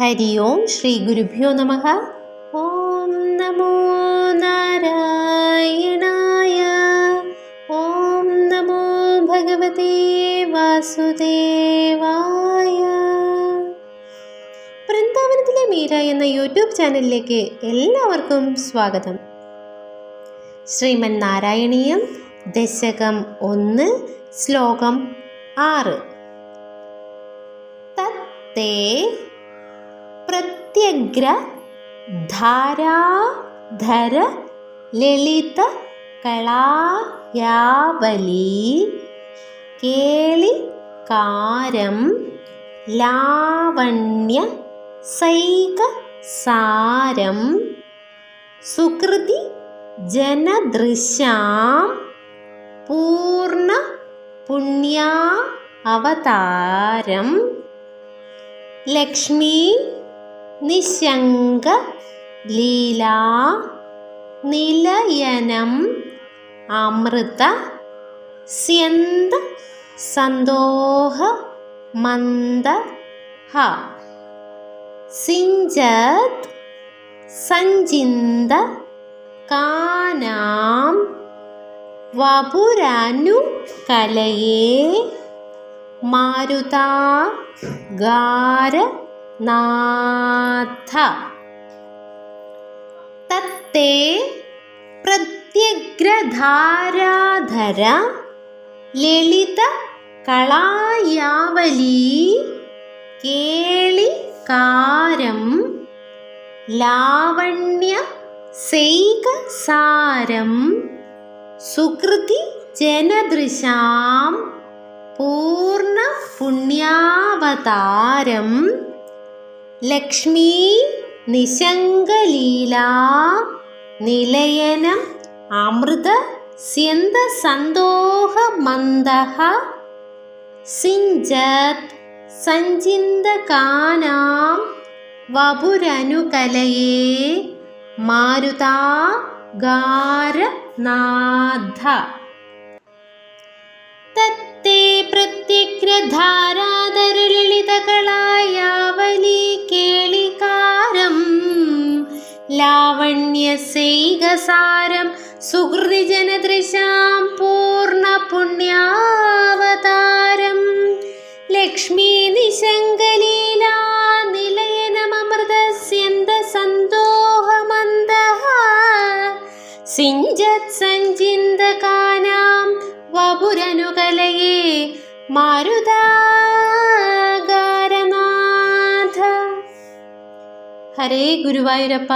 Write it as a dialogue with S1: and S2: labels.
S1: ഹരി ഓം ശ്രീ ഗുരുഭ്യോ നമ. ഓം നമോ നാരായണായ. ഓം നമോ ഭഗവതേ വാസുദേവായ. വൃന്ദാവനത്തിലെ മീര എന്ന യൂട്യൂബ് ചാനലിലേക്ക് എല്ലാവർക്കും സ്വാഗതം. ശ്രീമൻ നാരായണീയം ദശകം ഒന്ന് ശ്ലോകം ആറ്. തത്തേ പ്രത്യഗ്ര ധാരാധര ലളിത കളായാവലി കേളികാരം ലാവണ്യ സൈക സാരം സുകൃതി ജനദൃശാം പൂർണ പുണ്യാ അവതാരം ലക്ഷ്മി നിശങ്ക ലീല നിലയനം അമൃത സ്യന്ത സന്തോഹ മന്ദ ഹ. സിഞ്ചത് സഞ്ചിന്ത കാനാം വപുരാനു കലയേ മാരുതാ ഗാര നാഥ. തത്തേ പ്രത്യഗ്രധാരാധര ലളിത കളായാവലി കേളികാരം ലാവണ്യ സൈകസാരം സുകൃതി ജനദൃശാം പൂർണ പുണ്യാവതാരം ലക്ഷ്മീ നിശങ്കലീലാ നിലയനം അമൃത സ്യന്തസന്തോഹ മന്ദഹ സിഞ്ചത് സഞ്ചിന്തകാനാം വപുരനുകലയേ മാരുതാ ഗാരനാഥ തത്തേ പ്രത്യഗ്രധാരാധരലളിതകളായാവലി ലാവണ്യസൈകസാരം സുഹൃതിജനദൃശാം പൂർണപുണ്യാവതാരം ലക്ഷ്മീ നിശങ്കലീലാ നിലയനമൃതസ്യന്ത സന്തോഹമന്ദഃ സിഞ്ചത് സഞ്ചിന്തകാനാം വപുരനുകലയേ മാരുതാകാരനാഥ ഹരേ ഗുരുവായൂരപ്പ.